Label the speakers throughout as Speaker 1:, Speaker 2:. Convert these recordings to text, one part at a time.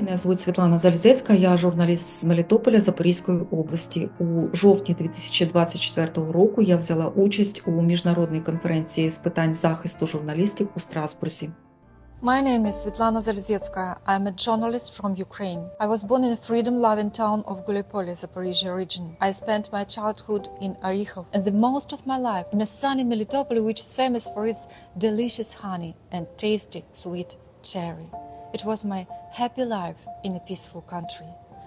Speaker 1: Мене звуть Світлана Залізецька, я журналіст з Мелітополя Запорізької області. У жовтні 2024 року я взяла участь у міжнародній конференції з питань захисту журналістів у Страсбурзі.
Speaker 2: My name is Svetlana Zalzhetskaya. I'm a journalist from Ukraine. I was born in a freedom-loving town of Gulipoli, Zaporizhia region. I spent my childhood in Arikhov and the most of my life in a sunny Melitopol, which is famous for its delicious honey and tasty sweet cherry. It was my happy life in a peaceful country.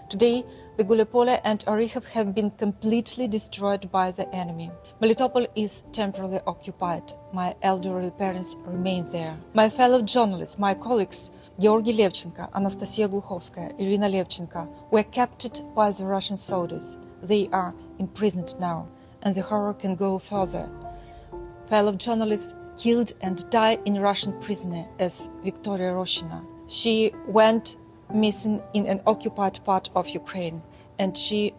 Speaker 2: Today, the Gulipoli and Orikhov have been completely destroyed by the enemy. Melitopol is temporarily occupied. My elderly parents remain there. My fellow journalists, my colleagues, Georgy Levchenko, Anastasia Gluchovskaya, Irina Levchenko, were captured by the Russian soldiers. They are imprisoned now, and the horror can go further. Fellow journalists killed and died in Russian prison as Victoria Roshina. She went missing in an occupied part of Ukraine and she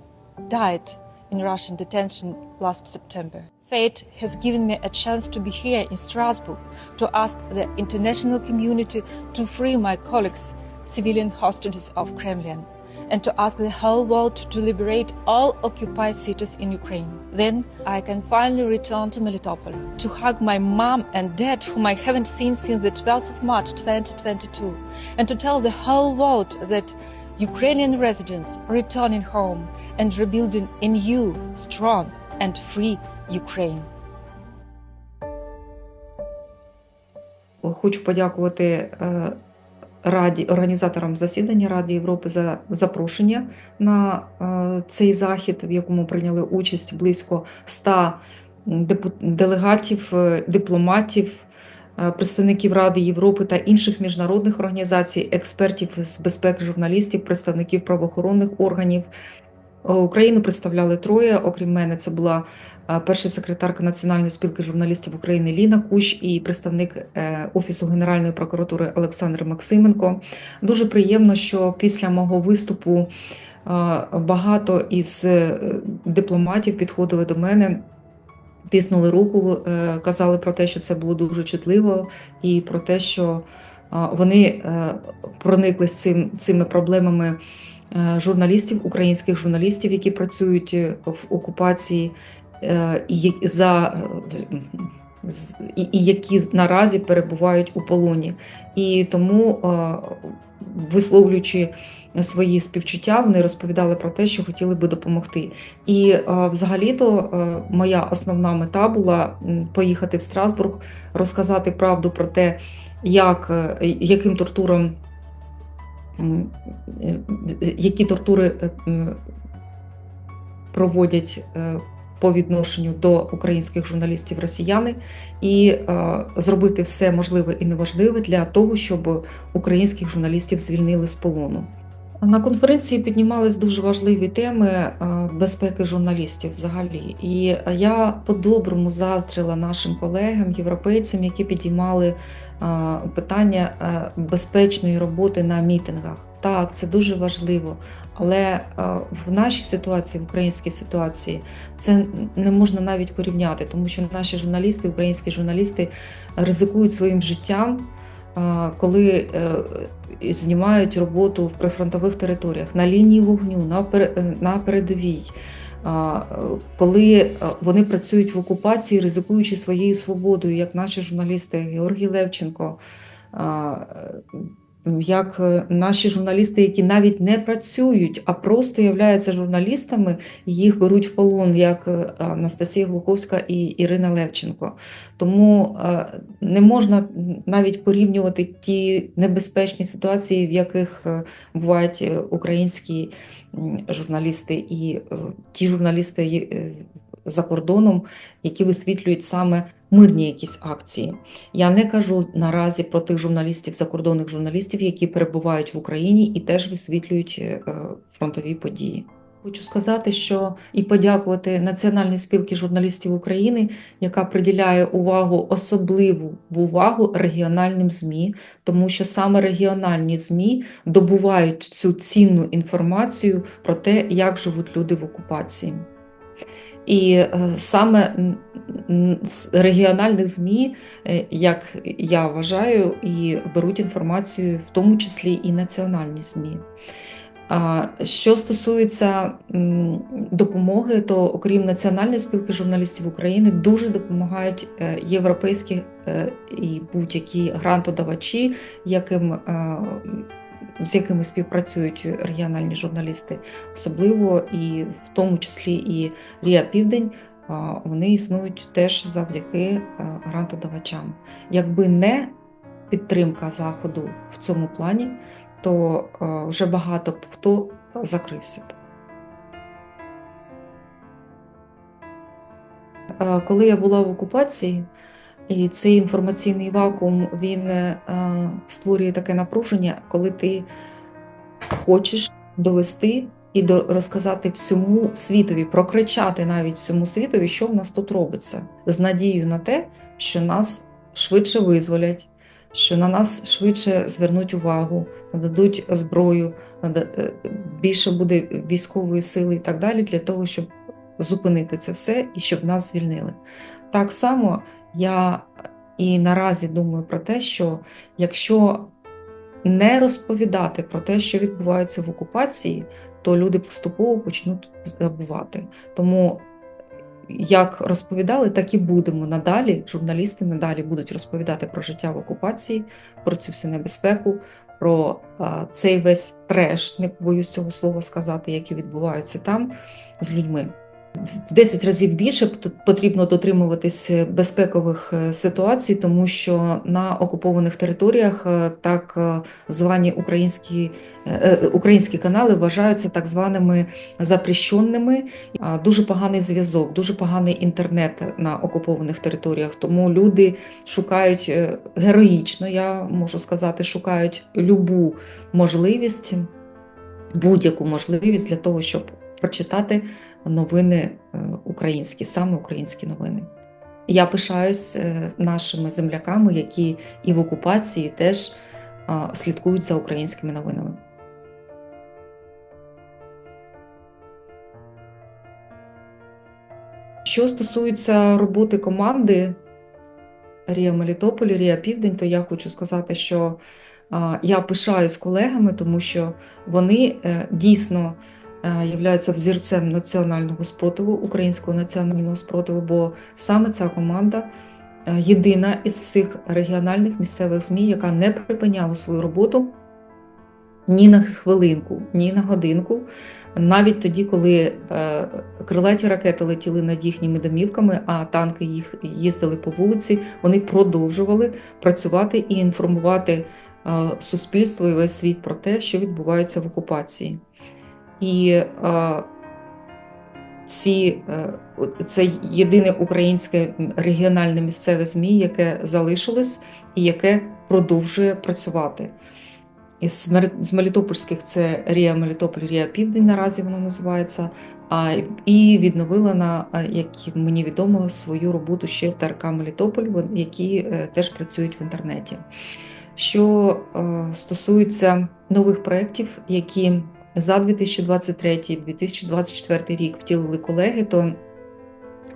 Speaker 2: died in Russian detention last September. Fate has given me a chance to be here in Strasbourg to ask the international community to free my colleagues, civilian hostages of Kremlin, and to ask the whole world to liberate all occupied cities in Ukraine. Then I can finally return to Melitopol to hug my mom and dad, whom I haven't seen since the 12th of March 2022, and to tell the whole world that Ukrainian residents returning home and rebuilding a new, strong, and free Ukraine.
Speaker 1: Хочу подякувати е, Раді організаторам засідання Ради Європи за запрошення на е, цей захід, в якому прийняли участь близько 100 депу- делегатів, е, дипломатів, е, представників Ради Європи та інших міжнародних організацій, експертів з безпеки журналістів, представників правоохоронних органів. Україну представляли троє. Окрім мене, це була перша секретарка Національної спілки журналістів України Ліна Кущ і представник е, Офісу Генеральної прокуратури Олександр Максименко. Дуже приємно, що після мого виступу е, багато із е, дипломатів підходили до мене. Тиснули руку, казали про те, що це було дуже чутливо, і про те, що вони проникли з цим, цими проблемами журналістів, українських журналістів, які працюють в окупації, і за, е, і, які наразі перебувають у полоні. І тому, е, висловлюючи свої співчуття, вони розповідали про те, що хотіли би допомогти. І е, взагалі-то е, моя основна мета була поїхати в Страсбург, розказати правду про те, як, е, яким тортурам, е, які тортури е, проводять е, по відношенню до українських журналістів росіяни, і е, зробити все можливе і неважливе для того, щоб українських журналістів звільнили з полону. На конференції піднімались дуже важливі теми е, безпеки журналістів взагалі. І я по-доброму заздрила нашим колегам, європейцям, які підіймали е, питання е, безпечної роботи на мітингах. Так, це дуже важливо, але в нашій ситуації, в українській ситуації, це не можна навіть порівняти, тому що наші журналісти, українські журналісти ризикують своїм життям коли е, знімають роботу в прифронтових територіях на лінії вогню, на е, передовій, е, коли вони працюють в окупації, ризикуючи своєю свободою, як наші журналісти Георгій Левченко. Як е, наші журналісти, які навіть не працюють, а просто являються журналістами, їх беруть в полон, як е, Анастасія Глуховська і Ірина Левченко. Тому е, не можна навіть порівнювати ті небезпечні ситуації, в яких бувають українські журналісти і ті журналісти за кордоном, які висвітлюють саме мирні якісь акції. Я не кажу наразі про тих журналістів, закордонних журналістів, які перебувають в Україні і теж висвітлюють е, фронтові події. Хочу сказати, що і подякувати Національній спілці журналістів України, яка приділяє увагу особливу увагу регіональним ЗМІ, тому що саме регіональні ЗМІ добувають цю цінну інформацію про те, як живуть люди в окупації. І е, саме регіональних ЗМІ, е, як я вважаю, і беруть інформацію, в тому числі і національні ЗМІ. Що стосується допомоги, то окрім Національної спілки журналістів України дуже допомагають е, європейські і будь-які грантодавачі, яким, з якими співпрацюють регіональні журналісти, особливо і в тому числі і Рія Південь. Вони існують теж завдяки е, грантодавачам. Якби не підтримка заходу в цьому плані, то е, вже багато б хто закрився б. Е, Коли я була в окупації, і цей інформаційний вакуум він е, створює таке напруження, коли ти хочеш довести і розказати всьому світові, прокричати навіть всьому світові, що в нас тут робиться, з надією на те, що нас швидше визволять, що на нас швидше звернуть увагу, нададуть зброю, е, більше буде військової сили і так далі, для того, щоб зупинити це все і щоб нас звільнили. Так само я і наразі думаю про те, що якщо не розповідати про те, що відбувається в окупації, то люди поступово почнуть забувати. Тому як розповідали, так і будемо надалі. Журналісти надалі будуть розповідати про життя в окупації, про цю всю небезпеку, про цей весь треш, не побоюсь цього слова сказати, які відбуваються там з людьми. В 10 разів більше потрібно дотримуватись безпекових е, ситуацій, тому що на окупованих територіях е, так е, звані українські, е, е, українські канали вважаються так званими запрещеними. Дуже поганий зв'язок, дуже поганий інтернет на окупованих територіях. Тому люди шукають е, героїчно, я можу сказати, шукають любу можливість, будь-яку можливість для того, щоб прочитати новини е, українські, саме українські новини. Я пишаюсь е, нашими земляками, які і в окупації теж слідкують за українськими новинами. Що стосується роботи команди Рія Мелітополь, Рія Південь, то я хочу сказати, що я пишаюсь колегами, тому що вони е, дійсно являються взірцем національного спротиву, українського національного спротиву, бо саме ця команда е, єдина із всіх регіональних місцевих ЗМІ, яка не припиняла свою роботу ні на хвилинку, ні на годинку. Навіть тоді, коли е, крилаті ракети летіли над їхніми домівками, а танки їх їздили по вулиці, вони продовжували працювати і інформувати е, суспільство і весь світ про те, що відбувається в окупації. І е, ці, е, це єдине українське регіональне місцеве ЗМІ, яке залишилось і яке продовжує працювати. Із з Мелітопольських це Рія Мелітополь, Рія Південь наразі воно називається. А, і відновила на, як мені відомо, свою роботу ще ТРК Мелітополь, які е, теж працюють в інтернеті. Що е, стосується нових проєктів, які за 2023-2024 рік втілили колеги, то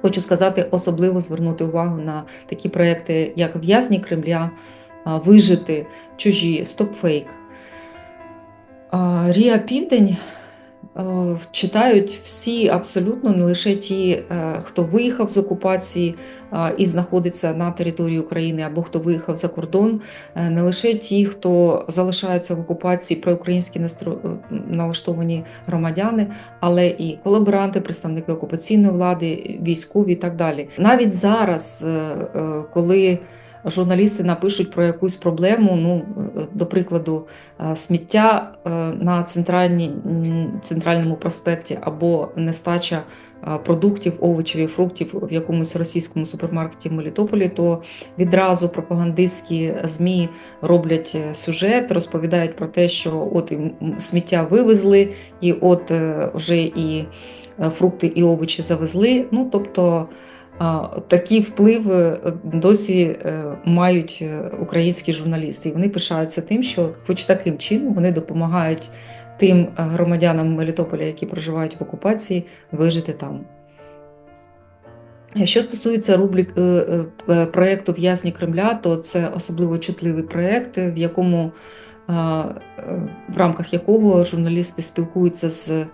Speaker 1: хочу сказати, особливо звернути увагу на такі проекти, як В'язні Кремля, Вижити, Чужі, Стопфейк. Рія Південь читають всі абсолютно, не лише ті, е, хто виїхав з окупації і знаходиться на території України, або хто виїхав за кордон, е, не лише ті, хто залишаються в окупації проукраїнські е, налаштовані громадяни, але і колаборанти, представники окупаційної влади, військові і так далі. Навіть зараз, е, е, коли журналісти напишуть про якусь проблему, ну, е, до прикладу, е, сміття е, на центральному проспекті або нестача продуктів, овочів і фруктів в якомусь російському супермаркеті в Мелітополі, то відразу пропагандистські ЗМІ роблять сюжет, розповідають про те, що от сміття вивезли, і от вже і фрукти і овочі завезли. Ну, тобто а, Такий вплив е, досі е, мають е, українські журналісти, і вони пишаються тим, що, хоч таким чином, вони допомагають тим громадянам Мелітополя, які проживають в окупації, вижити там. Що стосується рубрик п- проекту В'язні Кремля, то це особливо чутливий проект, в якому в рамках якого журналісти спілкуються з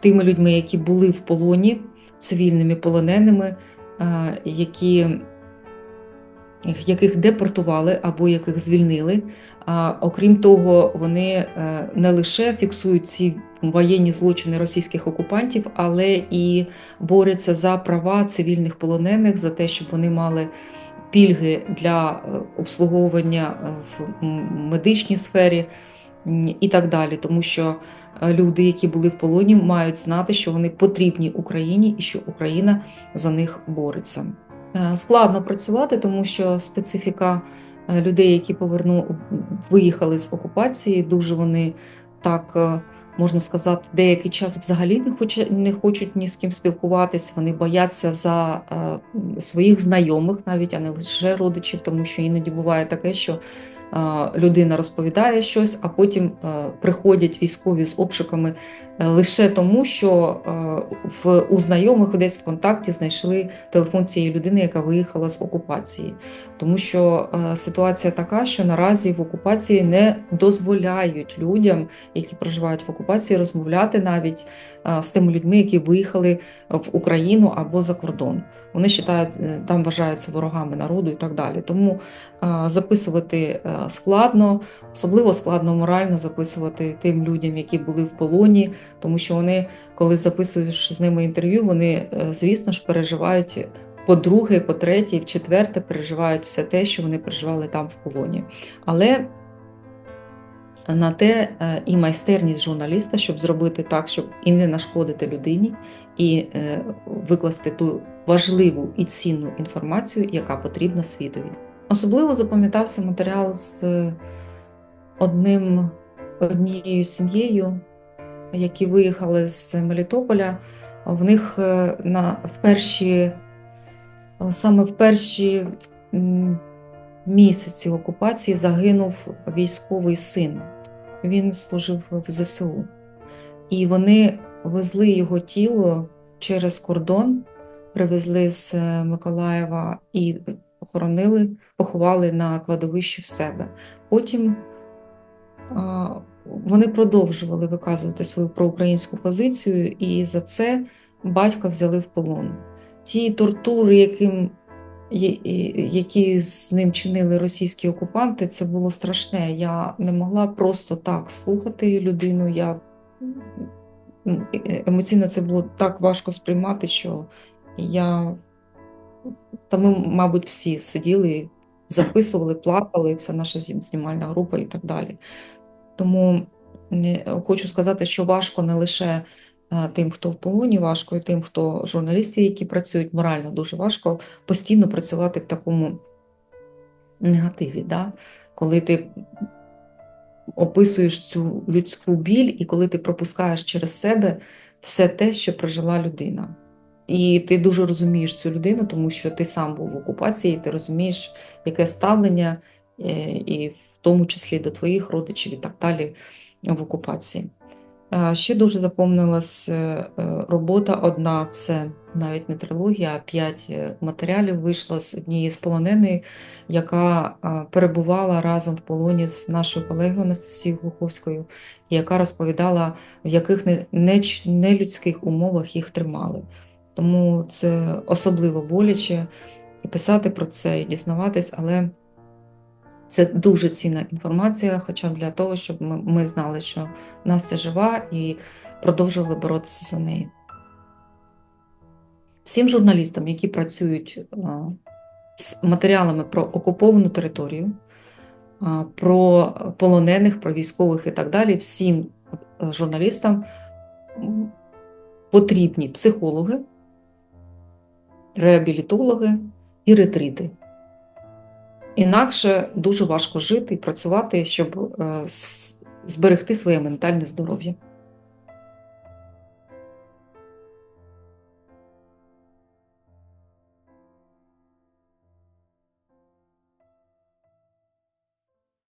Speaker 1: тими людьми, які були в полоні, цивільними полоненими, які, яких депортували або яких звільнили. А окрім того, вони е, не лише фіксують ці воєнні злочини російських окупантів, але і борються за права цивільних полонених, за те, щоб вони мали пільги для е, обслуговування е, в медичній сфері і так далі. Тому що е, люди, які були в полоні, мають знати, що вони потрібні Україні і що Україна за них бореться. Е, Складно працювати, тому що специфіка е, людей, які поверну виїхали з окупації, дуже вони так. Можна сказати, деякий час взагалі не хочуть, не хочуть ні з ким спілкуватись. Вони бояться за своїх знайомих, навіть а не лише родичів, тому що іноді буває таке, що людина розповідає щось, а потім е, приходять військові з обшуками е, лише тому, що е, в у знайомих десь в контакті знайшли телефон цієї людини, яка виїхала з окупації. Тому що е, ситуація така, що наразі в окупації не дозволяють людям, які проживають в окупації, розмовляти навіть е, з тими людьми, які виїхали в Україну або за кордон. Вони вважають, там вважаються ворогами народу і так далі. Тому записувати складно, особливо складно морально записувати тим людям, які були в полоні, тому що вони, коли записуєш з ними інтерв'ю, вони, е, звісно ж, переживають. По-друге, по-третє, в четверте переживають все те, що вони переживали там в полоні. Але на те е, і майстерність журналіста, щоб зробити так, щоб і не нашкодити людині, і е, викласти ту важливу і цінну інформацію, яка потрібна світові. Особливо запам'ятався матеріал з одним однією сім'єю, які виїхали з Мелітополя. В них е, на в перші саме в перші місяці окупації загинув військовий син. Він служив в ЗСУ. І вони везли його тіло через кордон, привезли з е, Миколаєва і похоронили, поховали на кладовищі в себе. Потім вони продовжували виказувати свою проукраїнську позицію, і за це батька взяли в полон. Ті тортури, яким, які з ним чинили російські окупанти, це було страшне. Я не могла просто так слухати людину. Я е- емоційно це було так важко сприймати, що я та ми, мабуть, всі сиділи, записували, плакали, вся наша знімальна група і так далі. Тому хочу сказати, що важко не лише е, тим, хто в полоні, важко і тим, хто журналісти, які працюють морально, дуже важко постійно працювати в такому негативі, да? коли ти описуєш цю людську біль, і коли ти пропускаєш через себе все те, що прожила людина. І ти дуже розумієш цю людину, тому що ти сам був в окупації, і ти розумієш, яке ставлення, е, і тому числі до твоїх родичів і так далі в окупації. Ще дуже запомнилась е, е, робота одна, це навіть не трилогія, а п'ять е, матеріалів вийшло з однієї з полоненої, яка перебувала разом в полоні з нашою колегою Анастасією Глуховською, яка розповідала, в яких нелюдських умовах їх тримали. Тому це особливо боляче писати про це, і дізнаватись, але це дуже цінна інформація, хоча для того, щоб ми, ми знали, що Настя жива і продовжували боротися за неї. Всім журналістам, які працюють е, з матеріалами про окуповану територію, е, про полонених, про військових і так далі, всім е, журналістам потрібні психологи, реабілітологи і ретрити. Інакше дуже важко жити і працювати, щоб е, зберегти своє ментальне здоров'я.